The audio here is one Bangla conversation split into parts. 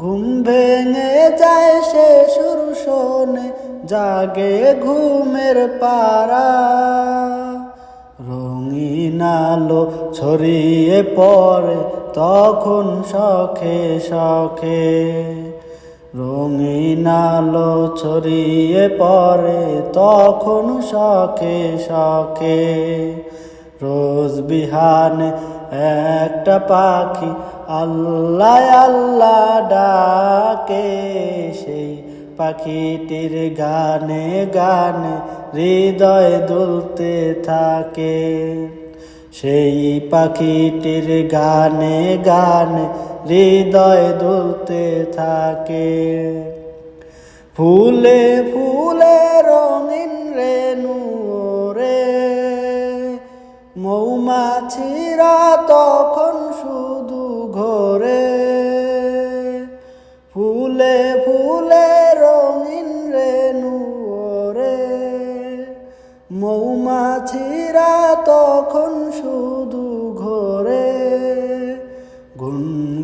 ঘুম ভেঙে যায় সে সুর শোনে, জাগে ঘুমের পারা রঙিন আলো ছড়িয়ে পড়ে তখন শখে শখে। রঙিন আলো ছড়িয়ে পড়ে তখন শখে শখে। রোজ বিহানে একটা পাখি আল্লাহ আল্লাহ ডাকে সেই পাখিটির গানে গানে হৃদয় দুলতে থাকে। সেই পাখিটির গানে গানে হৃদয় দুলতে থাকে। ফুলে ফুলে রঙিন রেণু রে মৌমাছিরা তখন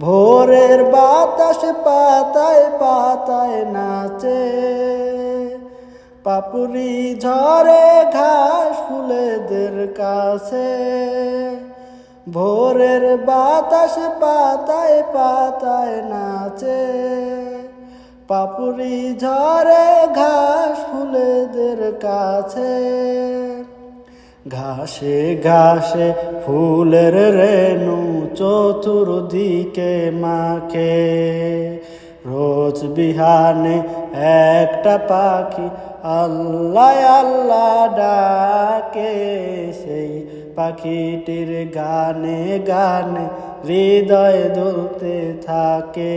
ভোরের বাতাস পাতায় পাতায় নাচে। পাপুরি ঝরে, ঘাস ফুলেদের কাছে। ভোরের বাতাস পাতায় পাতায় নাচে। পাপুরি ঝরে, ঘাস ফুলেদের কাছে। ঘাসে ঘাসে ফুলের রেণু চতুর্দিকে মাখে। রোজ বিহানে একটা পাখি আল্লাহ আল্লাহ ডাকে। সেই পাখিটির গানে গানে হৃদয় দুলতে থাকে।